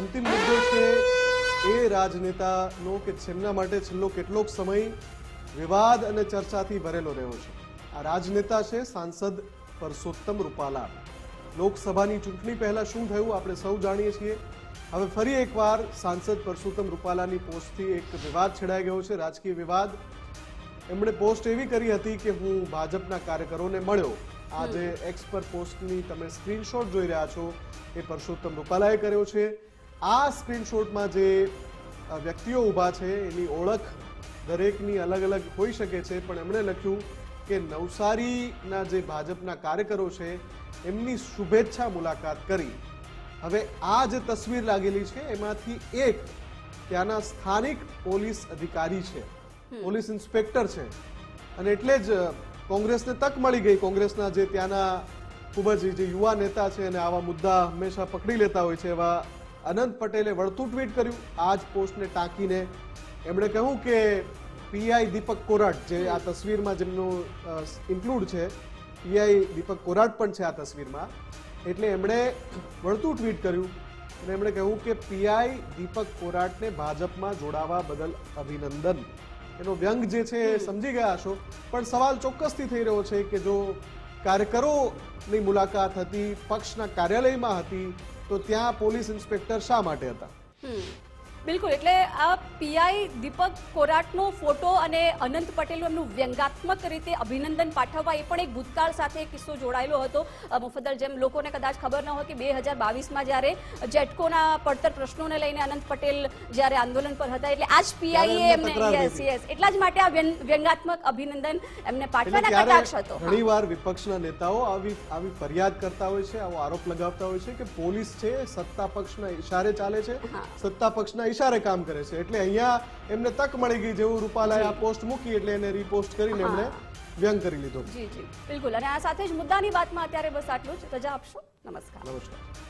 અંતિમ મુદ્દો છે એ રાજનેતાનો કે જેમના માટે છેલ્લો કેટલોક સમય વિવાદ અને ચર્ચાથી ભરેલો રહ્યો છે. આ રાજનેતા છે સાંસદ પરસોત્તમ રૂપાલા. લોકસભાની ચૂંટણી પહેલા શું થયું આપણે સૌ જાણીએ છીએ. હવે ફરી એકવાર સાંસદ પરસોત્તમ રૂપાલાની પોસ્ટથી એક વિવાદ છેડાઈ ગયો છે રાજકીય વિવાદ. એમણે પોસ્ટ એવી કરી હતી કે હું ભાજપના કાર્યકરોને મળ્યો. આ જે એક્સ પર પોસ્ટની તમે સ્ક્રીનશોટ જોઈ રહ્યા છો. એ પરસોત્તમ રૂપાલાએ કર્યો છે. આ સ્ક્રીનશોટમાં જે વ્યક્તિઓ ઊભા છે એની ઓળખ દરેકની અલગ અલગ હોઈ શકે છે પણ એમણે લખ્યું કે નવસારીના જે ભાજપના કાર્યકરો છે એમની શુભેચ્છા મુલાકાત કરી. હવે આ જે તસવીર લાગેલી છે એમાંથી એક ત્યાંના સ્થાનિક પોલીસ અધિકારી છે પોલીસ ઇન્સ્પેક્ટર છે. અને એટલે જ કોંગ્રેસને તક મળી ગઈ. કોંગ્રેસના જે ત્યાંના ખૂબ જ જે યુવા નેતા છે અને આવા મુદ્દા હંમેશા પકડી લેતા હોય છે એવા અનંત પટેલે વળતું ટ્વીટ કર્યું. આ જ પોસ્ટને ટાંકીને એમણે કહ્યું કે પીઆઈ દીપક કોરાટ જે આ તસવીરમાં જેમનું ઇન્ક્લુડ છે પીઆઈ દીપક કોરાટ પણ છે આ તસવીરમાં. એટલે એમણે વળતું ટ્વીટ કર્યું અને એમણે કહ્યું કે પીઆઈ દીપક કોરાટને ભાજપમાં જોડાવા બદલ અભિનંદન. એનો વ્યંગ જે છે એ સમજી ગયા હશો. પણ સવાલ ચોક્કસથી થઈ રહ્યો છે કે જો કાર્યકરોની મુલાકાત હતી પક્ષના કાર્યાલયમાં હતી તો ત્યાં પોલીસ ઇન્સ્પેક્ટર શા માટે હતા. બિલકુલ એટલે આ પીઆઈ દીપક કોરાટનો ફોટો અને અનંત પટેલનું એમનું વ્યંગાત્મક રીતે અભિનંદન પાઠવવા એ પણ એક ભૂતકાળ સાથે કિસ્સો જોડાયેલો હતો. મુફદ્દલ જેમ લોકોને કદાચ ખબર ન હોય કે બે હજાર બાવીસમાં જ્યારે જેટકોના પડતર પ્રશ્નોને લઈને અનંત પટેલ જ્યારે આંદોલન પર હતા એટલે આ જ પીઆઈએ એમને યસ યસ એટલા જ માટે આ વ્યંગાત્મક અભિનંદન એમને પાઠવાના કટાક્ષ હતો. ઘણીવાર વિપક્ષના નેતાઓ આવી આવી ફરિયાદ કરતા હોય છે આવો આરોપ લગાવતા હોય છે કે પોલીસ છે સત્તા પક્ષના ઇશારે ચાલે છે. સત્તા પક્ષના ઈશારે કામ કરે છે. એટલે અહીંયા એમને તક મળી ગઈ જેવું રૂપાલાએ આ પોસ્ટ મૂકી એટલે એને રીપોસ્ટ કરીને એમણે વ્યંગ કરી લીધો. જી જી. બિલકુલ. અને આ સાથે જ મુદ્દાની વાતમાં અત્યારે બસ આટલું જ. રજા આપશો? નમસ્કાર. નમસ્કાર.